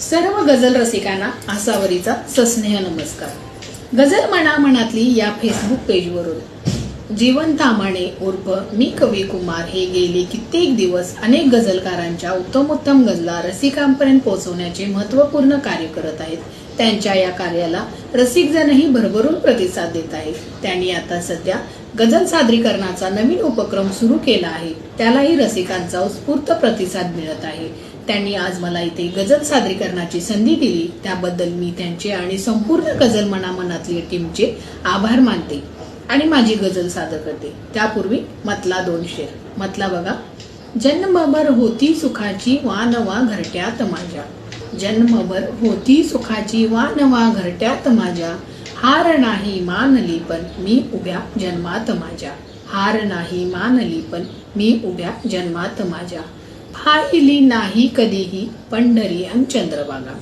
सर्व गझल रसिकांना आसावरीचा सस्नेह नमस्कार. गझल मना मनातली या फेसबुक पेजवरून जीवन तामाणे उर्फ मी कवी कुमार हे गेले कित्येक दिवस अनेक गझलकारांच्या उत्तमोत्तम गझला रसिकांपर्यंत पोहोचवण्याचे महत्त्वपूर्ण कार्य करत आहेत. त्यांच्या या कार्याला रसिकजनही भरभरून प्रतिसाद देत आहेत. त्यांनी आता सध्या गझल सादरीकरणाचा नवीन उपक्रम सुरू केला आहे. त्यालाही रसिकांचा उत्स्फूर्त प्रतिसाद मिळत आहे. त्यांनी आज मला इथे गझल सादरीकरणाची संधी दिली. त्याबद्दल मी त्यांचे आणि संपूर्ण गझल मनामनातली टीमचे आभार मानते आणि माझी गझल सादर करते. त्यापूर्वी मतला दोन शेर. मतला बघा. जन्मभर होती सुखाची वा नवा घरट्यात माझ्या. जन्मभर होती सुखाची वा नवा घरट्यात माझ्या. हार नाही मानली पण मी उभ्या जन्मात माझ्या. हार नाही मानली पण मी उभ्या जन्मात माझ्या. पाहिली नाही कधीही पंढरी अन चंद्रभागा.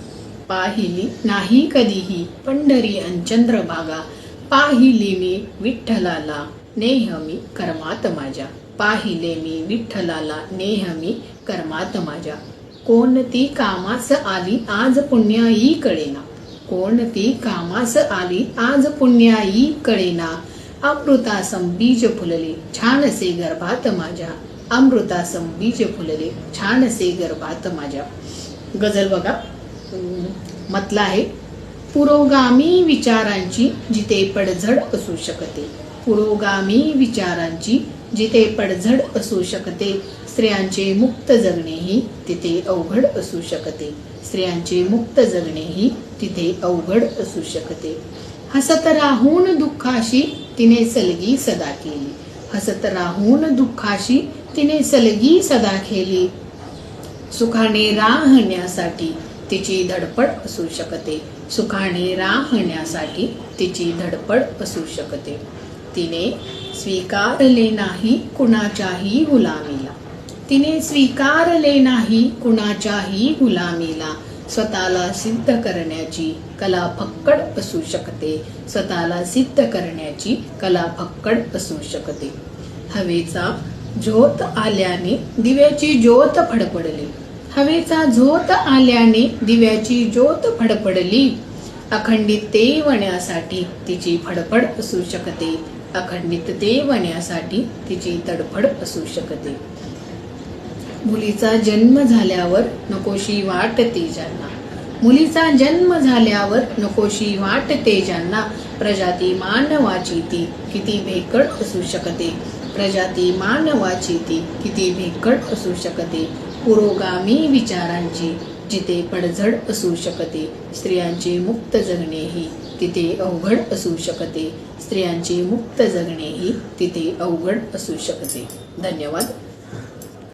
पाहिली नाही कधीही पंढरी अन चंद्रभागा. पाहिली मी विठ्ठलाला नेहमी कर्मात माझ्या. पाहिले मी विठ्ठलाला नेहमी कर्मात माझ्या. कोणती कामास आली आज पुण्याई कळेना. कोणती कामास आली आज पुण्याई कळेना. अमृतासम बीज फुलले छानसे गर्भात माझ्या. अमृतासम बीज फुलले छान छानसे गर्भात माझ्या. गझल बघा. मतला आहे पुरोगामी विचारांची जिथे पडझड असू शकते. पुरोगामी विचारांची जिथे पडझड असू शकते. स्त्रियांचे मुक्त जगणेही तिथे अवघड असू शकते. स्त्रियांचे मुक्त जगणेही तिथे अवघड असू शकते. हसत राहून दुःखाशी तिने सलगी सदा केली. हसत राहून दुःखाशी तिने सलगी सदा खेली सुखाने राहण्यासाठी तिची धडपड असू शकते. सुखाने राहण्यासाठी तिची धडपड असू शकते. तिने स्वीकारले नाही कुणाच्याही गुलामीला. तिने स्वीकारले नाही कुणाच्याही गुलामीला. स्वतःला सिद्ध करण्याची कला फक्कड असू शकते. स्वतःला सिद्ध करण्याची कला फक्कड असू शकते. हवेचा झोत आल्याने दिव्याची ज्योत फडफडली हवेचा झोत आल्याने दिव्याची ज्योत फडफडली अखंडित तेवण्यासाठी तिची फडफड असू शकते. अखंडित तेवण्यासाठी तिची तडफड असू शकते. मुलीचा जन्म झाल्यावर नकोशी वाट तेजांना मुलीचा जन्म झाल्यावर नकोशी वाट तेजांना प्रजाती मानवाची ती किती भेकड असू शकते. प्रजाती मानवाची ती किती भेकट असू शकते? पुरोगामी विचारांची जिथे पडझड असू शकते. स्त्रियांचे मुक्त जगणेही तिथे अवघड असू शकते. स्त्रियांचे मुक्त जगणेही तिथे अवघड असू शकते. धन्यवाद.